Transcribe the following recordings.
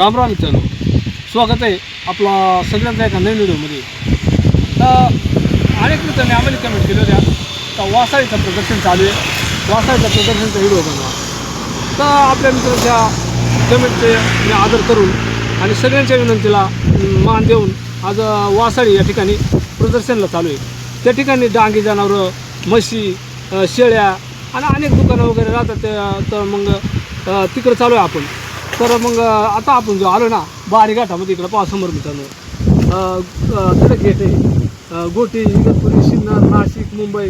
राम राम मित्रांनो. स्वागत आहे आपला सगळ्यांचा एका नवीन व्हिडिओमध्ये. तर अनेक मित्रांनी आम्हाला कमेंट केलं होत्या का वासाळीचं प्रदर्शन चालू आहे. वासाळीच्या प्रदर्शनचा व्हिडिओ बनवा. तर आपल्या मित्रांच्या कमेंटचे मी आदर करून आणि सगळ्यांच्या विनंतीला मान देऊन आज वासाळी या ठिकाणी प्रदर्शनला चालू आहे. त्या ठिकाणी डांगी जनावरं म्हशी शेळ्या आणि अनेक दुकानं वगैरे राहतात ते तर मग तिकडं चालू आहे आपण. तर मग आता आपण जो आलो ना बारी घाटामध्ये इकडं पावसामोर समोर मित्रांनो. अं, तिकडं गेट आहे. गोटी इगतपुरी सिन्नर नाशिक मुंबई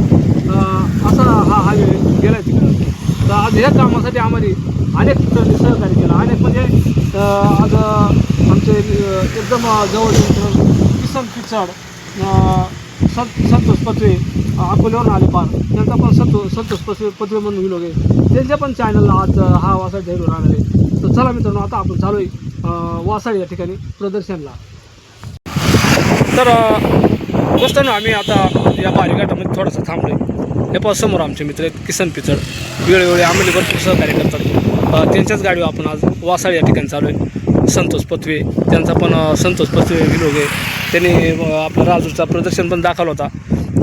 असा हा हायवे गेला आहे तिकडं. तर आज ह्या कामासाठी आम्हाला अनेक मित्रांनी सहकार्य केलं. अनेक म्हणजे आज आमचे एकदम जवळ किसन किचड संत संतोष पत्वे अकोल्यावरून आले पार. त्यांचा पण संतो संतोष पत्वे पत्वे म्हणून विलोग गे त्यांच्या पण चॅनलला आज हा वासाळ ठेवून राहणार आहे. तर चला मित्रांनो आता आपण चालू आहे वासाळ या ठिकाणी प्रदर्शनला. तर अं, दोस्तांनो आम्ही आता या बारीघाटामध्ये थोडंसं थांबलो आहे हे समोर आमचे मित्र आहेत किसन पिचड. वेळोवेळी आम्हाला भरपूर सहकार्य करतात. त्यांच्याच गाडीवर आपण आज वासाळ या ठिकाणी चालू आहे संतोष पथवे त्यांचा पण संतोष पथवे विलोग आहे. त्यांनी आपला राजूचा प्रदर्शन पण दाखवला होता.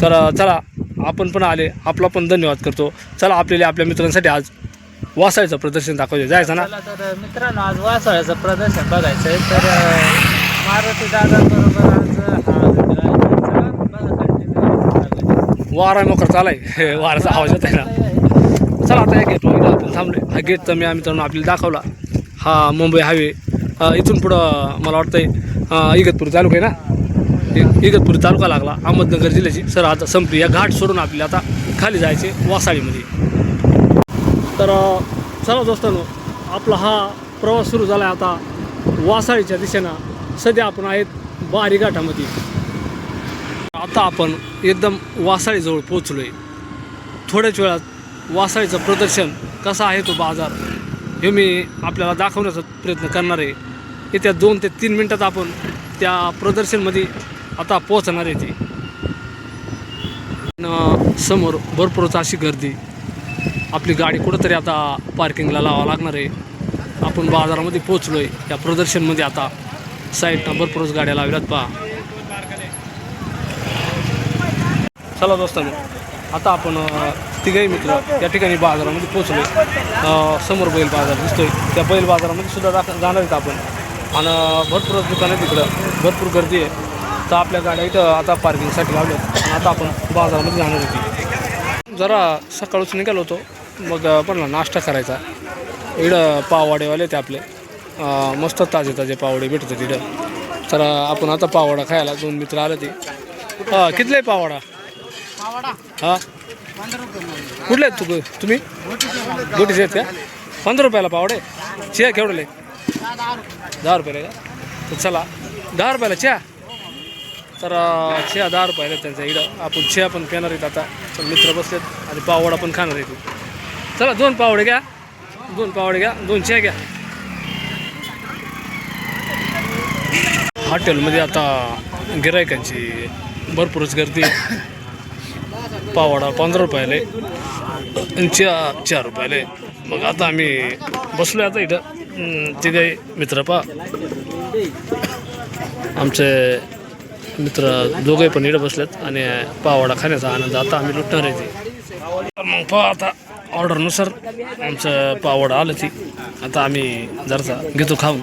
तर चला आपण पण आले. आपला पण धन्यवाद करतो. चला आपल्याला आपल्या मित्रांसाठी आज वासाळीचं प्रदर्शन दाखवते जायचं ना चला तर मित्रांनो आज वासाळ्याचं प्रदर्शन बघायचं आहे तर मारुती दादांबरोबर आज हा गट राहिला. चला, बघा continue. वारा मोकर चालाय. वाराचा आवाज येत आहे ना. चला आता या गेटवर आपण थांबलोय. हा गेट तर मी आम्ही तर आपल्याला दाखवला. हा मुंबई हायवे अ, इथून पुढं मला वाटतंय अ, इगतपुरी तालुका आहे ना? इ- इगतपुरी तालुका लागला अहमदनगर जिल्ह्याची. सर आता संपली. या घाट सोडून आपल्याला आता खाली जायचे वासाळीमध्ये. तर चला दोस्तांनो आपला हा प्रवास सुरू झाला आहे आता वासाळीच्या दिशेनं. सध्या आपण आहेत बारी घाटामध्ये. आता आपण एकदम वासाळीजवळ पोचलो आहे थोड्याच वेळात वासाळीचं प्रदर्शन कसा आहे तो बाजार हे मी आपल्याला दाखवण्याचा प्रयत्न करणार आहे. येत्या दोन ते तीन मिनटात आपण त्या प्रदर्शनमध्ये आता पोहोचणार आहे ती. समोर भरपूरच अशी गर्दी. आपली गाडी कुठंतरी आता पार्किंगला लावा लागणार आहे. आपण बाजारामध्ये पोचलो आहे या प्रदर्शनमध्ये आता साईडनं भरपूरच गाड्या लावल्यात पहा. चला दोस्तांनो आता आपण तिघही मित्र या ठिकाणी बाजारामध्ये पोचलो समोर बैल बाजार दिसतोय. त्या बैल बाजारामध्ये सुद्धा दाख जाणार आहेत आपण. आणि भरपूर दुकान आहे तिकडं भरपूर गर्दी आहे. तर आपल्या गाड्या इथं आता पार्किंगसाठी लावल्यात. आणि आता आपण बाजारामध्ये जाणार होती जरा सकाळच निघालो होतो. मग म्हणलं नाश्ता करायचा. इकडं पाववाडेवाले ते आपले. मस्त ताजे ताजे पावडे भेटतात तिथं तर आपण आता पावडा खायला दोन मित्र आले ते हां कितले पावडा हा? कुठले आहेत तू तुम्ही? गोटीचे आहेत का? पंधरा रुपयाला पावडे चिया केवढले दहा रुपयाला का? तर चला दहा रुपयाला चिया तर छे दहा रुपयाला आहेत त्यांचा इकडं. आपण छे पण पिणार आहेत आता. तर मित्र बसलेत आणि पावडा पण खाणार आहेत. चला दोन पावडे घ्या. दोन पावडे घ्या. दोन छे घ्या. हॉटेलमध्ये आता गिरायकांची भरपूरच गर्दी पावडा पंधरा रुपयाला चहा चार रुपयाला मग आता आम्ही बसलो आता इथं. हम्म, तिघे मित्र आमचे मित्र दोघे पण इथं बसलेत आणि पावडा खाण्याचा आनंद. आता आम्ही लुटणार आहे ते. मग पहा आता ऑर्डरनुसार आमचं पावडा आलं ती. आता आम्ही जरसा घेतो खाऊन.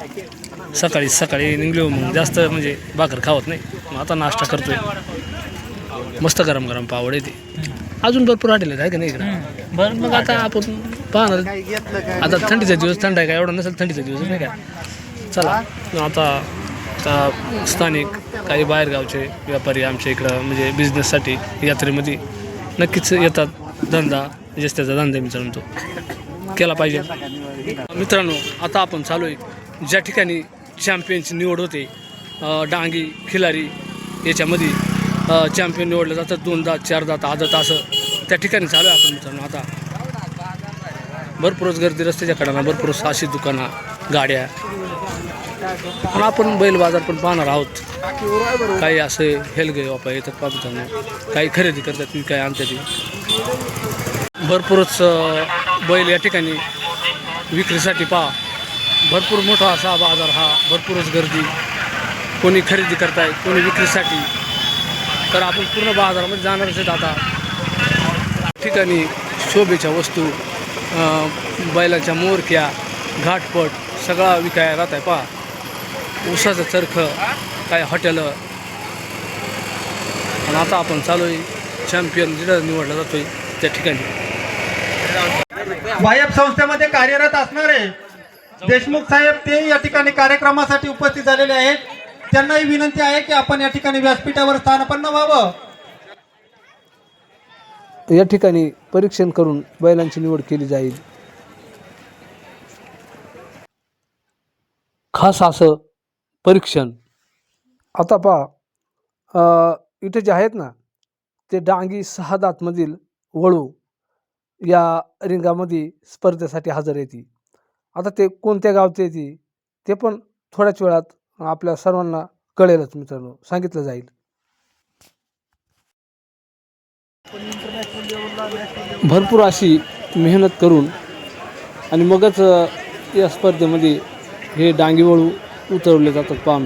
सकाळी सकाळी निघलो मग जास्त म्हणजे भाकर खावत नाही. मग आता नाश्ता करतोय. मस्त गरम गरम पावड येते अजून भरपूर आहेत आहे का नाही इकडं? बरं मग आता आपण पाहणार. आता थंडीचा दिवस थंड आहे का एवढा नसेल थंडीचा दिवस नाही का? चला आता आता स्थानिक काही बाहेरगावचे व्यापारी आमच्या इकडं म्हणजे बिझनेससाठी यात्रेमध्ये नक्कीच येतात धंदा जस त्याचा धंदा मी चालतो केला पाहिजे. मित्रांनो आता आपण चालू आहे ज्या ठिकाणी चॅम्पियनची निवड होते डांगी खिलारी याच्यामध्ये चॅम्पियन निवडलं जातं दोन दात चार दात आदत असं त्या ठिकाणी चालू आहे आपण मित्रांनो आता. भरपूरच गर्दी रस्त्याच्या कडाला भरपूर अशी दुकानं. गाड्या. पण आपण बैल बाजार पण पाहणार आहोत. काही असे हेलगे वापा येतात पाहतो त्यांना काही खरेदी करतात काही आणतात ती. भरपूरच बैल या ठिकाणी विक्रीसाठी पहा. भरपूर मोठा असा बाजार हा भरपूरच गर्दी. कोणी खरेदी करताय कोणी विक्रीसाठी. तर आपण पूर्ण बाजारामध्ये जाणारच आहेत आता. ठिकाणी शोभेच्या वस्तू बैलाच्या मोरक्या घाटपट सगळा विकायला राहत आहे पहा. ऊसाचं चरख काय हॉटेलं आणि आता आपण चालू आहे चॅम्पियन जिथं निवडला जातोय त्या ठिकाणी. वायब संस्थेमध्ये कार्यरत असणारे देशमुख साहेब ते या ठिकाणी कार्यक्रमासाठी उपस्थित झालेले आहेत. त्यांनाही विनंती आहे की आपण या ठिकाणी व्यासपीठावर स्थानापन्न व्हावं या ठिकाणी परीक्षण करून बैलांची निवड केली जाईल. खास असं परीक्षण. आता पहा इथे जे आहेत ना ते डांगी सहा दातमधील वळू या रिंगामध्ये स्पर्धेसाठी हजर येते आता ते कोणत्या गावचे येते ते पण थोड्याच वेळात आपल्या सर्वांना कळेलच मित्रांनो सांगितलं जाईल. भरपूर अशी मेहनत करून आणि मगच या स्पर्धेमध्ये हे डांगीवळू उतरवले जातात पहा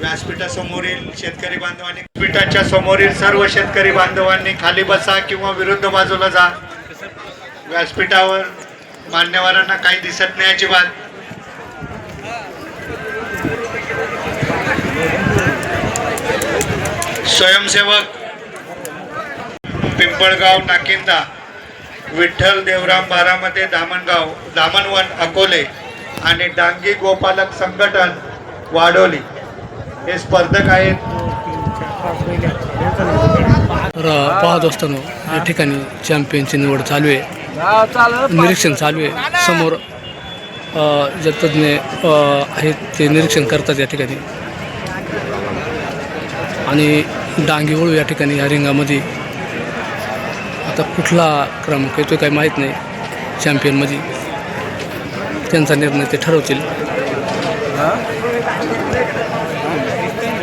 व्यासपीठासमोरील शेतकरी बांधवांनी पीठाच्या समोरील सर्व शेतकरी बांधवांनी खाली बसा किंवा विरुद्ध बाजूला जा. व्यासपीठावर मान्यवरांना काही दिसत नाही अजिबात. स्वयंसेवक पिंपळगाव नाकिंदा. विठ्ठल देवराम बारामध्ये दामणगाव दामणवन अकोले आणि डांगी गोपालक संघटन वाडोली. हे स्पर्धक आहेत. पाहत असताना या ठिकाणी चॅम्पियनची निवड चालू आहे. निरीक्षण चालू आहे. समोर जे तज्ज्ञ आहेत ते निरीक्षण करतात या ठिकाणी. आणि डांगी वळू या ठिकाणी या रिंगामध्ये आता कुठला क्रमांक येतो काही माहीत नाही. चॅम्पियनमध्ये त्यांचा निर्णय ते ठरवतील.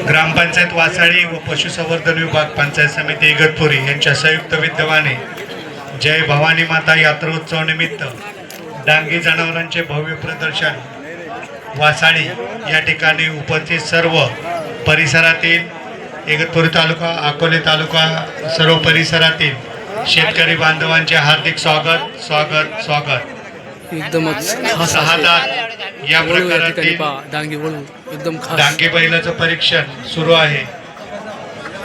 ग्रामपंचायत वासाळी व पशुसंवर्धन विभाग पंचायत समिती इगतपुरी यांच्या संयुक्त विद्यमाने जय भवानी माता यात्रोत्सव निमित्त डांगी जनावरांचे भव्य प्रदर्शन वासाळी या ठिकाणी उपस्थित सर्व परिसरातील इगतपुरी तालुका अकोले तालुका सर्व परिसरातील शेतकरी बांधवांचे हार्दिक स्वागत स्वागत स्वागत. एकदमच. या प्रकारातील एकदम डांगी बैलाचं परीक्षण सुरू आहे.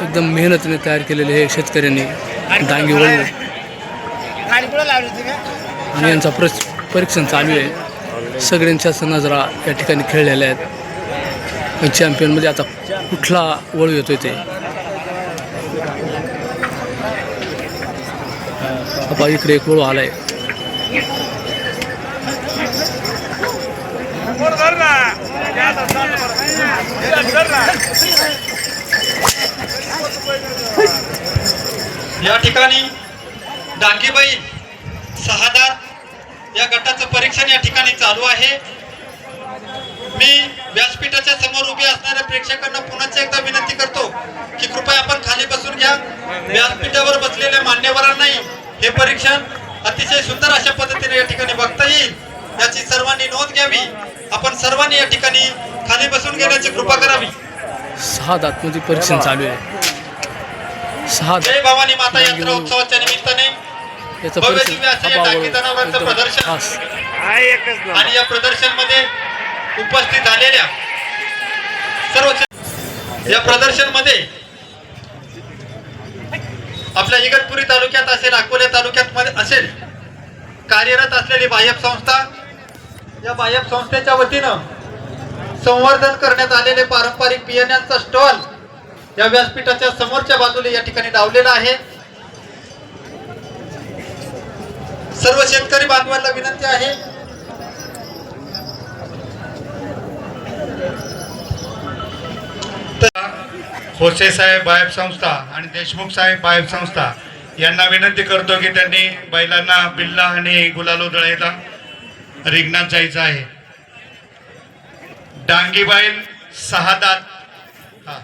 एकदम मेहनतीने तयार केलेले हे शेतकऱ्यांनी डांगी वळू. आणि यांचा प्रच परीक्षण चालू आहे. सगळ्यांच्याच नजरा या ठिकाणी खेळलेल्या आहेत. चॅम्पियनमध्ये आता कुठला वळू येतोय ते? आता इकडे एक वळू आलाय. या ठिकाणी डांगीबाई सहादार या गटाचं परीक्षण या ठिकाणी चालू आहे. मी व्यासपीठाच्या समोर उभे असणाऱ्या प्रेक्षकांना पुन्हा एकदा विनंती करतो की कृपया आपण खाली बसून घ्या. व्यासपीठावर बसलेल्या मान्यवरांनाही हे परीक्षण अतिशय सुंदर अशा पद्धतीने या ठिकाणी बघता येईल. याची सर्वांनी नोंद घ्यावी. आपण सर्वांनी या ठिकाणी खाली बसून घेण्याची कृपा करावी. सहा दातमध्ये परीक्षण चालू आहे. सहा जय भवानी माता यात्रा उत्सवाच्या निमित्ताने. याचं भव्य परीक्षण दिव्य असं या वळू डांगी जनावरांचं एकदम प्रदर्शन. आणि या प्रदर्शनमध्ये उपस्थित झालेल्या सर्व या प्रदर्शनमध्ये आपल्या इगतपुरी तालुक्यात असेल अकोले तालुक्यात मध्ये असेल कार्यरत असलेली बाह्यप संस्था या बाह्यप संस्थेच्या वतीनं संवर्धन करण्यात आलेले पारंपरिक बियाण्यांचा स्टॉल या व्यासपीठाच्या समोरच्या बाजूला या ठिकाणी लावलेला आहे. सर्व शेतकरी बांधवांना विनंती आहे. तर साहेब बायब संस्था आणि देशमुख साहेब बायब संस्था यांना विनंती करतो की त्यांनी बैलांना बिल्ला आणि गुलालो दळायला रिंगणात जायचं आहे. डांगी बैल सहा दात. हा.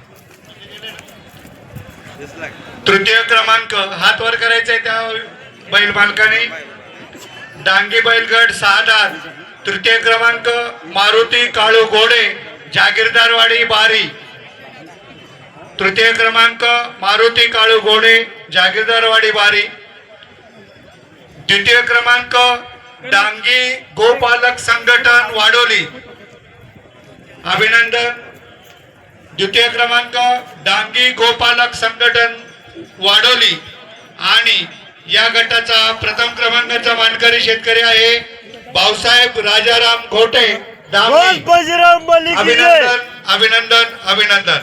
तृतीय क्रमांक हात वर करायचा आहे त्या बैल मालकाने. डांगी बैलगड सहा दात. तृतीय क्रमांक मारुती काळू घोडे जागीरदारवाडी बारी. तृतीय क्रमांक मारुती काळू घोडे जागीरदारवाडी बारी द्वितीय क्रमांक डांगी गोपालक संघटन वाडोली. अभिनंदन. द्वितीय क्रमांक डांगी गोपालक संघटन वाडोली. आणि या गटाचा प्रथम क्रमांकाचा मानकरी शेतकरी आहे भाऊसाहेब राजाराम घोटे. अभिनंदन अभिनंदन अभिनंदन.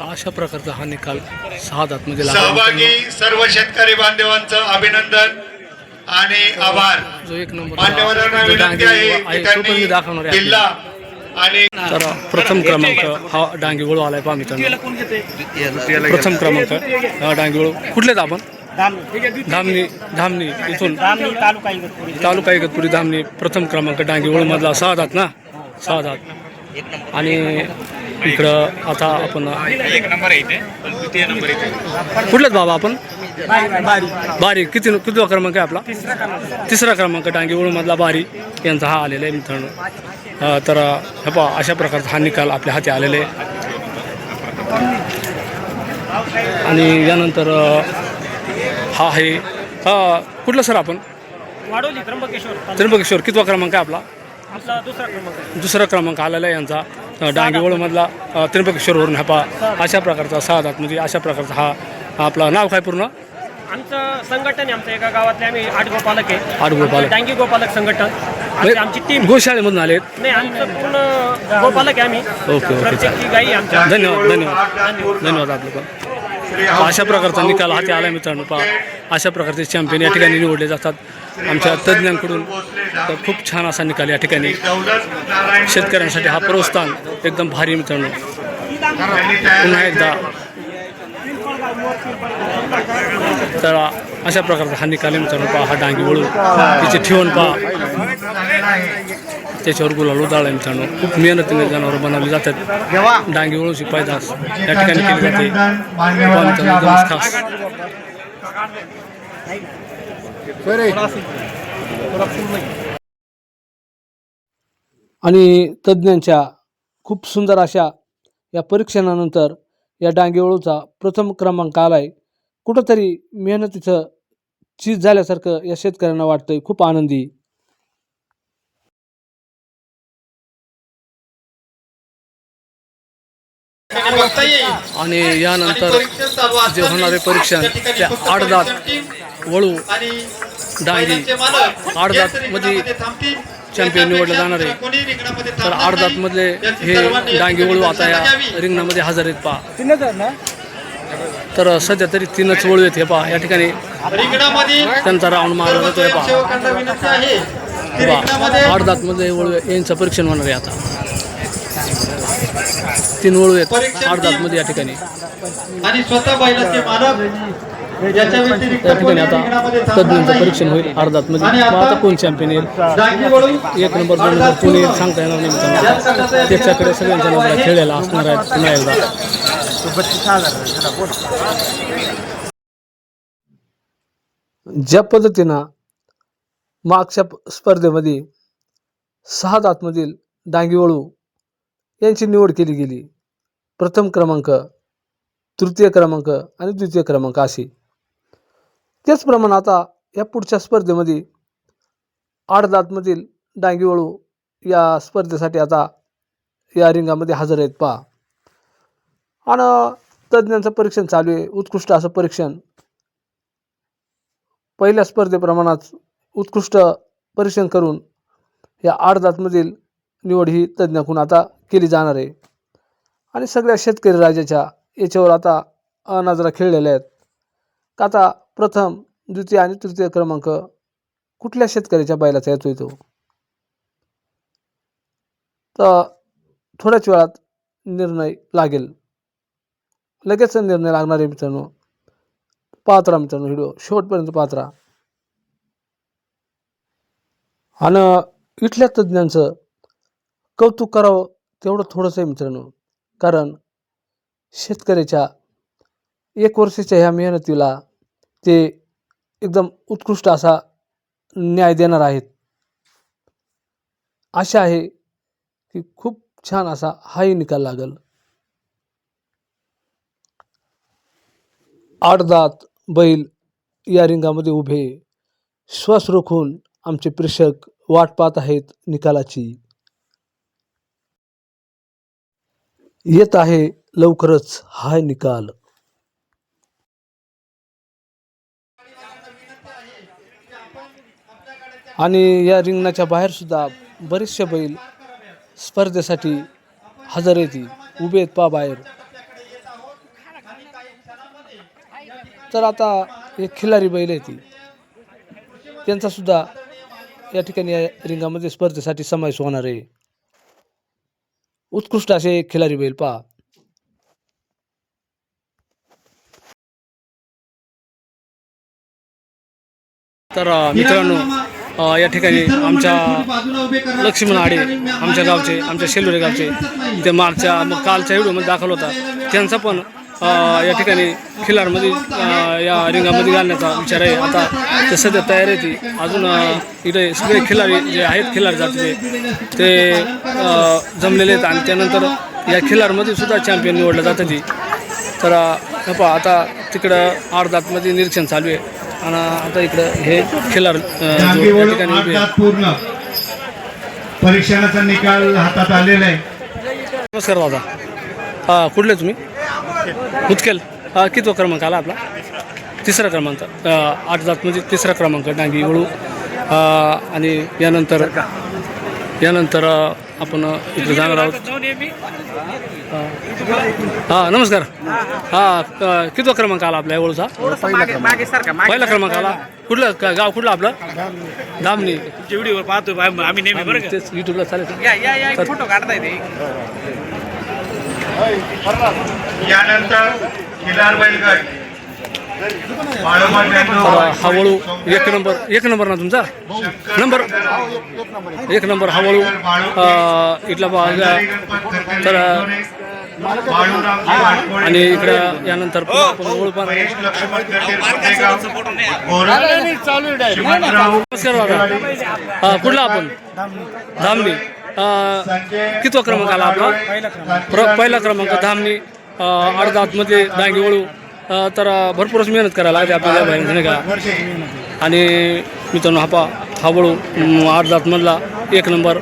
अशा प्रकारचा हा निकाल सहा दातमध्ये सहभागी सर्व शेतकरी बांधवांचं अभिनंदन आणि आभार. जो एक नंबर मान्यवरांना विनंती डांगे आहे की दाखवणार आहे. आणि तर प्रथम क्रमांक हा डांगी वळू आलाय पहा मित्रांनो. प्रथम क्रमांक हा डांगी वळू कुठलेत आपण? धामणी. धामणी इथून. तालुका इगतपुरी. धामणी. प्रथम क्रमांक डांगी वळू मधला सहा दात ना? सहा दात. आणि इकडं आता आपण कुठलेत बाबा आपण? बारी. किती कितवा क्रमांक आहे आपला? तिसरा क्रमांक डांगी वळू मधला बारी यांचा हा आलेला आहे मित्रांनो. तर हे पहा अशा प्रकारचा हा निकाल आपल्या हाती आलेले आहे. आणि यानंतर हा आहे हा कुठलं सर आपण? त्र्यंबकेश्वर. त्र्यंबकेश्वर. कितवा क्रमांक आहे आपला? आपला दुसरा क्रमांक आहे. दुसरा क्रमांक आलेला आहे यांचा. डांगेवळमधला अ, त्र्यंबकेश्वरवरून हा पहा अशा प्रकारचा सहा म्हणजे अशा प्रकारचा हा आपला नाव काय पूर्ण? आमचं संघटन आहे आमचं एका गावातले आम्ही आठ गोपालक आहे. आठ गोपालक. डांगी गोपालक संघटन. आमची टीम गोशाळेमधून आलेत नाही आमचं पूर्ण गोपालक आहे आम्ही. ओके, ओके, गाई आमच्या. धन्यवाद धन्यवाद. धन्यवाद आपलं पण. अशा प्रकारचा निकाल हाती आला मित्रांनो पहा. अशा प्रकारचे चॅम्पियन या ठिकाणी निवडले जातात. आमच्या तज्ज्ञांकडून तर खूप छान असा निकाल या ठिकाणी शेतकऱ्यांसाठी हा प्रोत्साहन एकदम भारी मित्रांनो. पुन्हा एकदा तर अशा प्रकारचा हा निकाल मित्रांनो. पहा हा डांगी वळून तिचे ठेवण पहा. त्याच्यावर गुलाल उदाळला आहे मित्रांनो. खूप मेहनतीने जनावरं बनवली जातात. डांगी वळूची पैदास या ठिकाणी केली जाते. पहा खास आणि तज्ज्ञांच्या खूप सुंदर अशा या परीक्षणानंतर या डांगेवळूचा प्रथम क्रमांक आलाय. कुठंतरी मेहनतीचं चीज झाल्यासारखं या शेतकऱ्यांना वाटतंय. खूप आनंदी. आणि यानंतर जे होणारे परीक्षण त्या ठिकाणी त्या फक्त आठ दात टीम वळू आणि डांगी बैलांचे मालक आठ याच दात मध्ये. चॅम्पियन निवडले जाणार आहे. तर. दातमधले याची हे डांगे वळू आता या. रिंगणामध्ये हजर आहेत पहा तर सध्या तरी तीनच वळू आहेत हे पहा या ठिकाणी त्यांचा राऊंड मारला जातोय पहा स्वयंसेवकांना विनंती आहे की पहा रिंगणामध्ये आठ दातमध्ये वळू यांचं परीक्षण होणार आहे आता तीन वळू आहेत आठ दातमध्ये या ठिकाणी. आणि स्वतः बैलाचे मालक याच्या व्यतिरिक्त त्या ठिकाणी आता. परीक्षण होईल अर्धात मध्ये आणि मग आता कोण चॅम्पियन येईल? डांगी वळू एक नंबर दोन नंबर कोणी येईल सांगता येणार नाही मित्रांनो. त्याच्याकडे सगळ्यांच्या नंबरा खेळलेला असणार आहे पुन्हा एकदा. ज्या पद्धतीनं मागच्या स्पर्धेमध्ये सहा दातमधील डांगीवळू यांची निवड केली गेली. प्रथम क्रमांक तृतीय क्रमांक आणि द्वितीय क्रमांक अशी. त्याचप्रमाणे आता या पुढच्या स्पर्धेमध्ये आठ दातमधील डांगीवळू या स्पर्धेसाठी आता या रिंगामध्ये हजर आहेत. पहा. आणि तज्ज्ञांचं परीक्षण चालू आहे. उत्कृष्ट असं परीक्षण. पहिल्या स्पर्धेप्रमाणात उत्कृष्ट परीक्षण करून या आठ दातमधील निवड ही तज्ज्ञाकडून आता केली जाणार आहे. आणि सगळ्या शेतकरी राजाच्या याच्यावर आता अनाजरा खेळलेल्या आहेत. का आता प्रथम द्वितीय आणि तृतीय क्रमांक कुठल्या शेतकऱ्याच्या बैलाचा येतो येतो तर थोड्याच वेळात निर्णय लागेल. लगेच निर्णय लागणार आहे मित्रांनो पात्रा मित्रांनो व्हिडिओ. शेवटपर्यंत पात्रा आणि इथल्या तज्ज्ञांचं कौतुक करावं तेवढं थोडंसं आहे मित्रांनो. कारण शेतकऱ्याच्या एक वर्षाच्या ह्या मेहनतीला ते एकदम उत्कृष्ट असा न्याय देणार आहेत. आशा आहे की खूप छान असा हाही निकाल लागल. आठ दात बैल या रिंगामध्ये उभे श्वास रोखून आमचे प्रेक्षक वाट पाहत आहेत निकालाची. येत आहे लवकरच. हाय निकाल. आणि या रिंगणाच्या बाहेर सुद्धा बरेचसे बैल स्पर्धेसाठी हजर येतील उभे आहेत पा बाहेर. तर आता एक खिलारी बैल आहे ती त्यांचा सुद्धा या ठिकाणी या रिंगामध्ये स्पर्धेसाठी समावेश होणार आहे. उत्कृष्ट असे खिलाडी खिलारी बैल पहा. तर मित्रांनो या ठिकाणी आमच्या लक्ष्मण आडे आमच्या गावचे आमच्या शेलुरे गावचे ते मागच्या मग कालच्या व्हिडिओमध्ये दाखवलं होता. त्यांचा पण या ठिकाणी खिलारमध्ये या रिंगामध्ये घालण्याचा विचार आहे. आता ते सध्या तयार आहे ती अजून इकडे सगळे खिलारी जे आहेत खिलार जातीचे ते जमलेले आहेत. आणि त्यानंतर या खिलारमध्ये सुद्धा चॅम्पियन निवडलं जातं ती तर पहा आता तिकडं अर्धातमध्ये निरीक्षण चालू आहे. आणि आता इकडं हे खिलार या ठिकाणी. पूर्ण. परीक्षणाचा निकाल हातात आलेला आहे. नमस्कार दादा. हा कुठले तुम्ही? मुतकेल हा कितवा क्रमांक आला आपला? तिसरा क्रमांक. आठ जातमध्ये तिसरा क्रमांक डांगी वळू. आणि यानंतर यानंतर आपण इकडे जाणार आहोत. हां नमस्कार. हां कितवा क्रमांक आला आपल्या वळूचा? पहिला क्रमांक आला. कुठलं गाव कुठलं आपलं? धामणी. व्हिडिओ पाहतो आम्ही नेहमी बरं तेच युट्यूबला चालेल. फोटो यानंतर एक नंबर एक नंबर ना तुमचा? नंबर? एक नंबर हा वळू अ, इथला तर आणि इकडं यानंतर नमस्कार दादा कुठला आपण? धामणी. कितवा क्रमांक आला आपला? पहिला क्रमांक धामणी. अर्ध आतमध्ये दांगे वळू तर भरपूरच मेहनत करायला लागते आपल्याला बाहेर नाही का आणि मित्रांनो हा पा हा वळू एक नंबर.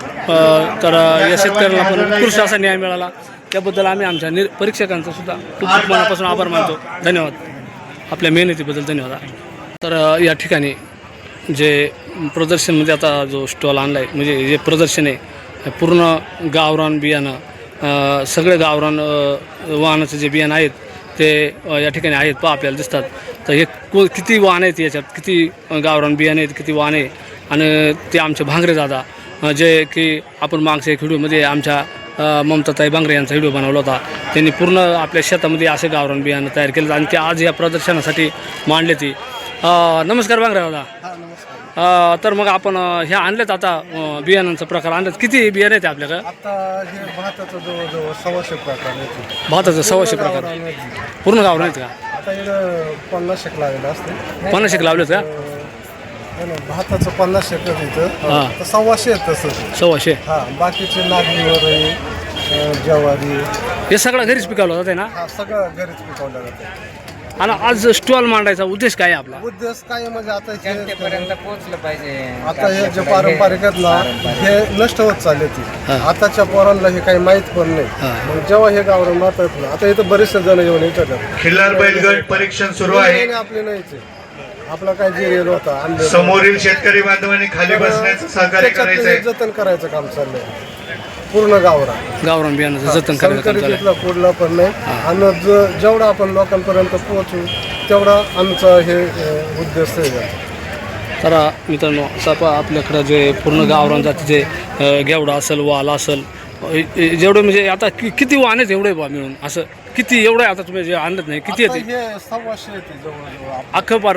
तर या शेतकऱ्यांना पण पुरुष असा न्याय मिळाला. त्याबद्दल आम्ही आमच्या निर परीक्षकांचा सुद्धा खूप खूप मनापासून आभार मानतो. धन्यवाद. आपल्या मेहनतीबद्दल धन्यवाद. तर या ठिकाणी जे प्रदर्शनमध्ये आता जो स्टॉल आणला आहे म्हणजे जे प्रदर्शन आहे पूर्ण गावरान बियाणं सगळे गावरान वाहनाचं जे बियाणं आहेत ते या ठिकाणी आहेत पा आपल्याला दिसतात. तर हे को किती वाहन आहेत याच्यात? किती गावरान बियाणे आहेत किती वाहन आहे आणि ते आमचे भांगरे दादा जे की आपण मागच्या एक व्हिडिओमध्ये आमच्या ममताताई बांगरे यांचा व्हिडिओ बनवला होता त्यांनी पूर्ण आपल्या शेतामध्ये असे गावरान बियाणं तयार केलं आणि ते आज या प्रदर्शनासाठी मांडले ती. नमस्कार बांगरे दादा. तर मग आपण ह्या आणलेत आता अ, बियाणांचा प्रकार आणलेत. किती बियाणे आहेत आपल्याकडे? आता हे भाताचं जवळजवळ सव्वाशे प्रकार येते भाताचं सव्वाशे प्रकार. पूर्ण गावरान आहेत का? आता इकडं पन्नास शेक असते. पन्नास एक लावलेत का? हे भाताचं पन्नास शेक हा. इथं. तर सव्वाशे आहेत तसं. सव्वाशे. हा बाकीचे नागली अं, ज्वारी. हे सगळं घरीच पिकवलं जाते ना? हा सगळं घरीच पिकवलं जातं आणि आज स्टॉल मांडायचा उद्देश काय आहे आपला? उद्देश काय म्हणजे आता हे जनतेपर्यंत पोहोचलं पाहिजे. आता हे जे पारंपरिक आहेत ना हे नष्ट होत चालले ती. हा. आताच्या पोरांना हे काही माहीत पण नाही. मग जेव्हा हे गावरण मारतात ना आता इथं बरेचसे जण येऊन खिल्लार बैलगड परीक्षण सुरू आहे. आपले नाहीच. आपला काय जे रेल होता. समोरील शेतकरी बांधवांनी खाली बसण्याचं सहकार्य त्याच्यात ते जतन करायचं काम चाललंय. पूर्ण गावरा. गावरान बियाणाचं जतन करायचं काम चालू आहे. तिथला कुठला पण नाही. आणि ज- जेवढा आपण लोकांपर्यंत पोहोचू तेवढा आमचा हे अ, उद्देश आहे. तर मित्रांनो असं पहा आपल्याकडं जे पूर्ण गावरान जातीचे अ, घेवडा असेल वाल असेल अ, ए- जेवढे म्हणजे आता कि किती वाहन आहेत एवढे बा मिळून असं किती एवढे आता तुम्ही जे आणत नाही किती आता येते? हे सव्वाशे येते जवळजवळ आपण- अख्खं पार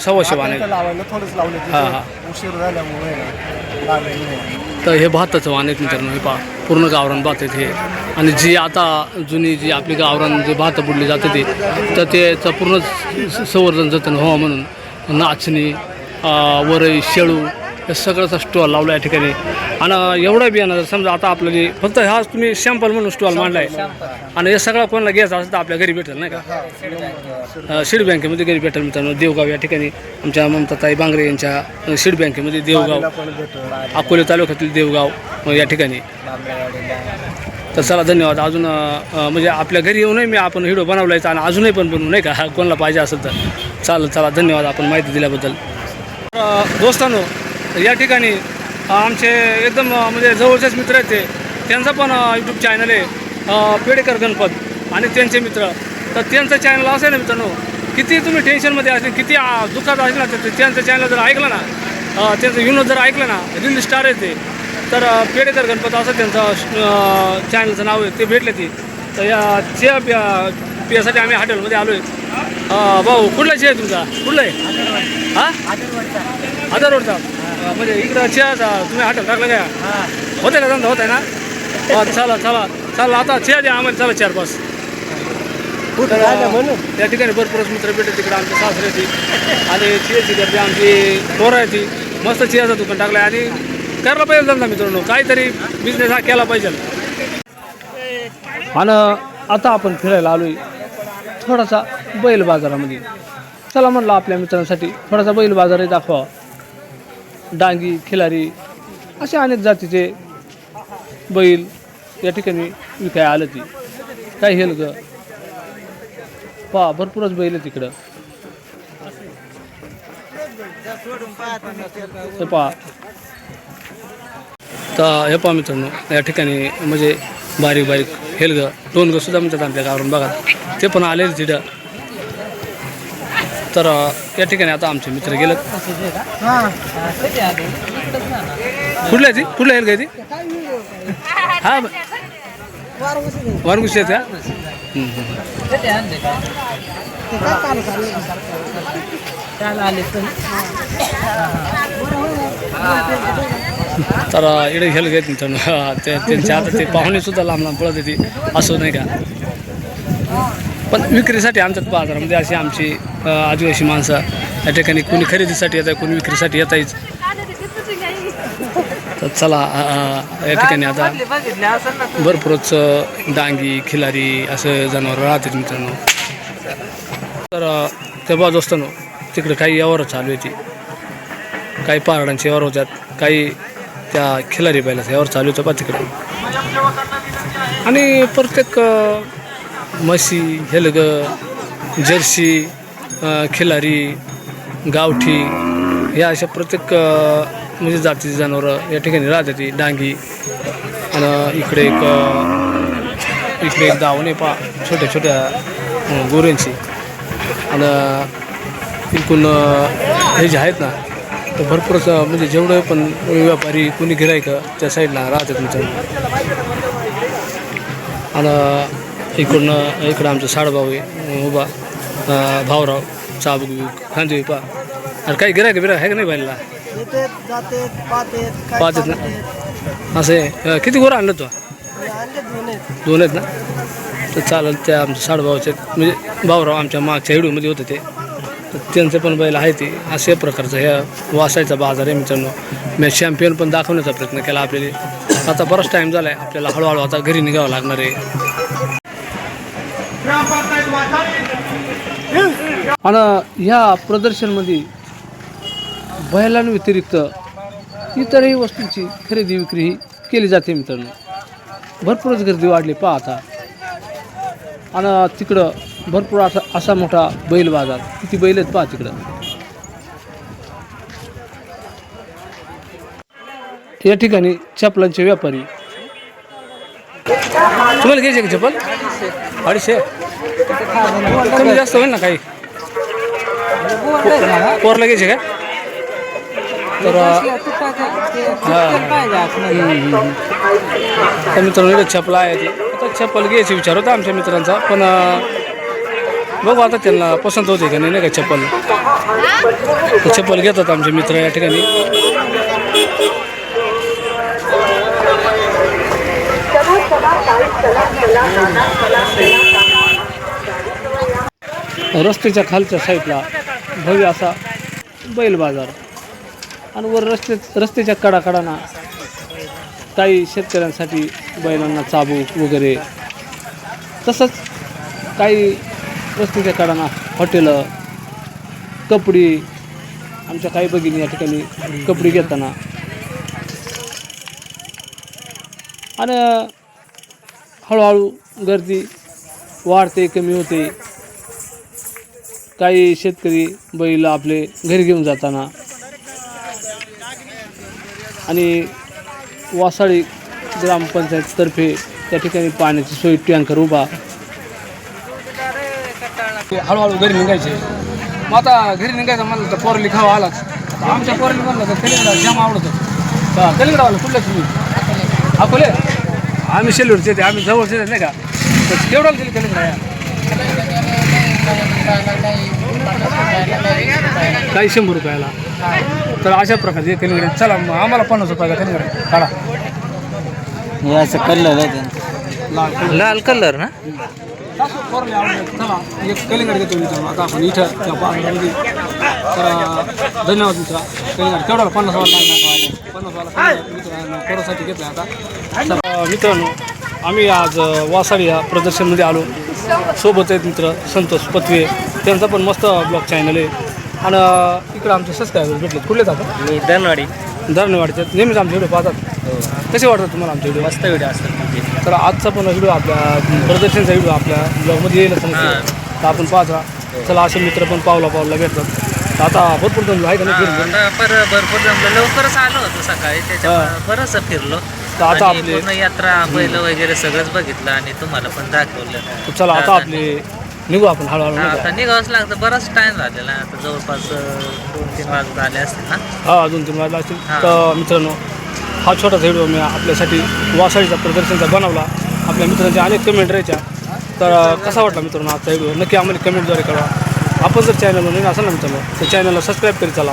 सव्वाशे लावायला थोडेच लावले हा, हा. तिथे उशीर झाल्यामुळे नाही. तर हे भाताचं वाहन आहेत मित्रांनो हे पहा. पूर्ण गावरान भात आहेत हे. आणि जी आता जुनी जी आपली गावरान जे भातं बुडली जाते ती तर त्याचं पूर्ण स- संवर्धन जतन व्हावं म्हणून. नाचणी अं, वरई शेळू हे सगळंचा स्टॉल लावला या ठिकाणी. आणि एवढं बियाणं जर समजा आता आपल्याला फक्त हा तुम्ही सॅम्पल म्हणून स्टॉल मांडला आहे आणि हे सगळं कोणाला घ्यायचं असेल तर आपल्या घरी भेटेल नाही का? सीड बँकेमध्ये घरी भेटेल मित्रांनो. देवगाव या ठिकाणी आमच्या ममताताई बांगरे यांच्या सीड बँकेमध्ये देवगाव अकोले तालुक्यातील देवगाव या ठिकाणी. तर चला धन्यवाद. अजून म्हणजे आपल्या घरी येऊनही मी आपण व्हिडिओ बनवलायचा आणि अजूनही पण बनवू नाही का? कोणाला पाहिजे असेल तर. चालेल चला धन्यवाद आपण माहिती दिल्याबद्दल. दोस्तांनो या ठिकाणी आमचे एकदम म्हणजे जवळचेच मित्र आहेत ते. त्यांचा पण यूट्यूब चॅनल आहे पेडेकर गणपत आणि त्यांचे मित्र. तर त्यांचं चॅनल असं आहे ना मित्रांनो किती तुम्ही टेन्शनमध्ये असले किती दुःखात असले ना तर त्यांचं चॅनल जर ऐकलं ना त्यांचं विनोद जर ऐकलं ना रील स्टार आहे ते. तर पेडेकर गणपत असं त्यांचं चॅनलचं नाव आहे ते भेटले ती. तर या चे पियासाठी आम्ही हॉटेलमध्ये आलो आहे भाऊ कुठला चे आहे तुमचा? कुठला आहे? हां? आधार रोडचा. म्हणजे इकडं चहाचा तुम्ही हॉटेल टाकलं काय होते का धंदा होत आहे ना? अं, चला चला चला आता चहा द्या आम्हाला चला चार पाच त्या ठिकाणी भरपूरच मित्र भेटत तिकडे आमच्या सासरे ती आणि चियाची गर्दी आमची पोरं आहे ती. मस्त चियाचं दुकान टाकलं आहे आणि करायला पाहिजे धंदा मित्रांनो काहीतरी बिझनेस हा केला पाहिजे. आणि आता आपण फिरायला आलोय थोडासा बैल बाजारामध्ये. चला म्हणलं आपल्या मित्रांसाठी थोडासा बैल बाजारही दाखवा. डांगी खिलारी असे अनेक जातीचे बैल या ठिकाणी विकाय आलं ती काय हेल ग. पहा भरपूरच बैल आहे तिकडं हे पहा तर हे पहा मित्रांनो या ठिकाणी म्हणजे बारीक बारीक हेलग दोन सुद्धा म्हणतात आमच्या गावावरून. बघा ते पण आलेले तिथं तर या ठिकाणी आता आमचे मित्र गेलं कुठल्या ती? कुठल्या काय ती? हा वारंगुशी आहेत का तर इकडे हेल घेत मित्रांनो. ते त्यांच्या आता ते पाहुणे सुद्धा लांब लांब पळत येते असं नाही का? पण विक्रीसाठी आमच्यात बाजारामध्ये अशी आमची आदिवासी माणसं या ठिकाणी कोणी खरेदीसाठी येत आहे कोणी विक्रीसाठी येत आहेच तर चला या ठिकाणी आता भरपूरच डांगी खिलारी असं जनावर राहतात मित्रांनो. तर त्या ते बाजू असताना तिकडे काही यावर चालू आहे ती काही पारडांचे यावर होत्यात काही त्या खिलारी बैलाचं यावर चालू होतं पा तिकडे. आणि प्रत्येक म्हशी हेलग जर्सी खिलारी गावठी या अशा प्रत्येक म्हणजे जातीची जनावरं या ठिकाणी राहतात ती डांगी आणि इकडे एक इकडे एक दावणे पा छोट्या छोट्या गोऱ्यांची. आणि इकडून हे जे आहेत ना तर भरपूर म्हणजे जेवढं पण व्यापारी कुणी गिरायक त्या साईडला राहतात तुमच्या आणि इकडून इकडं आमचं साडभाऊ आहे उभा. भाऊराव चाबूक बिबूक खांदे पा अरे काही गिरायक बिरायक आहे का नाही बायला पाच आहेत ना असं आहे किती गोरं आणलं तू दोन आहेत ना तर चालेल त्या आमच्या साडभावाचे म्हणजे भाऊराव आमच्या मागच्या हिडूमध्ये होते ते तर त्यांचं पण बैल आहे ते असे प्रकारचं हे वासायचा बाजार आहे मित्रांनो मी चॅम्पियन पण दाखवण्याचा प्रयत्न केला आपल्याला आता बराच टाईम झाला आहे आपल्याला हळूहळू आता घरी निघावं लागणार आहे आणि ह्या प्रदर्शनमध्ये बैलांव्यतिरिक्त इतरही वस्तूंची खरेदी विक्री ही केली जाते मित्रांनो. भरपूरच गर्दी वाढली पहा आता. आणि तिकडं भरपूर असा असा मोठा बैल बाजार. किती बैल आहेत पहा तिकडं. या ठिकाणी चपलांचे व्यापारी. तुम्हाला घ्यायचे का चपल अडीचशे. कमी जास्त होईल ना काही? पोरला घ्यायचे का? तर तर मित्रांनो इकडे छपला आहे ते. आता छप्पल घ्यायची विचार होता आमच्या मित्रांचा पण बघू आता त्यांना पसंत होते का नाही नाही का चप्पल? तर चप्पल घेतात आमचे मित्र या ठिकाणी. रस्त्याच्या खालच्या साईडला भव्य असा बैल बाजार. आणि वर रस्ते रस्त्याच्या कडाकडांना काही शेतकऱ्यांसाठी बैलांना चाबूक वगैरे. तसंच काही रस्त्याच्या कडांना हॉटेलं कपडे आमच्या काही भगिनी या ठिकाणी कपडे घेताना. आणि हळूहळू गर्दी वाढते कमी होते. काही शेतकरी बैल आपले घरी घेऊन जाताना आणि वासाळी ग्रामपंचायततर्फे त्या ठिकाणी पाण्याची सोय टँकर उभा. हळूहळू घरी निघायचे. मग आता घरी निघायचं म्हणलं तर पोरली खावा आलाच. आमच्या पोरली म्हणलं तर कलिंगडा जाम आवडतं. का कलिंगडावाला कुठलं तुम्ही? अकोले? आम्ही शेलूरचे ते आम्ही जवळचे नाही का? केवढं दिली कलिंगडा या? काही शंभर रुपयाला. तर अशा प्रकारचे कलिंगडे चला मग आम्हाला पन्नास रुपयाला कलिंगडे काढा. कलर आहे लाल कलर. लाल कलर ना. चला एक कलिंगड घेतो मित्रांनो आता आपण इथं त्या बाजारामध्ये तर धन्यवाद मित्रा. कलिंगड. केवढा पन्नास वाला पन्नास वाला मित्रांनो पोरासाठी घेतला आता. तर, मित्रांनो आम्ही आज अं, वासाडी या प्रदर्शनमध्ये आलो. सोबत आहेत मित्र संतोष पत्वे. त्यांचा पण मस्त ब्लॉग चॅनल आहे. आणि इकडं आमचे सबस्क्रायबर भेटले कुठले जातात मी धनवाडी. धरणेवाडीचे नेहमीच आमचे व्हिडिओ पाहतात. कसे वाटतात तुम्हाला आमचे व्हिडिओ मस्त व्हिडिओ असतात तर आजचा पण व्हिडिओ आपल्या प्रदर्शनचा व्हिडिओ आपल्या ब्लॉगमध्ये येईल तर आपण पाहता. चला असे मित्र पण पावला पावला भेटतात. तर आता भरपूर जण आहे का नाही पर भरपूर जमलं लवकरच आलो होतो सकाळी. त्याच्यामुळे बरंच फिरलो. तर आता आणि आपले- पूर्ण यात्रा बैल वगैरे सगळंच बघितलं आणि तुम्हाला पण दाखवलं. चला आता आपले निघू आपण हळूहळू हा, नाही आता? निघावंच लागतं. बराच टाइम झालेला आहे. आता जवळपास अं, दोन तीन वाजत आले असतील ना? हा दोन तीन वाजला असतील. हा. तर मित्रांनो हा छोटासा व्हिडिओ मी आपल्यासाठी वासाळीचा प्रदर्शनचा बनवला. आपल्या मित्रांच्या अनेक कमेंट राहायच्या. तर अं, कसा वाटला मित्रांनो आजचा व्हिडिओ नक्की आम्हाला कमेंटद्वारे कळवा. आपण जर चॅनलवर नवीन असाल ना मित्रांनो तर चॅनलला सबस्क्राईब करीत चला.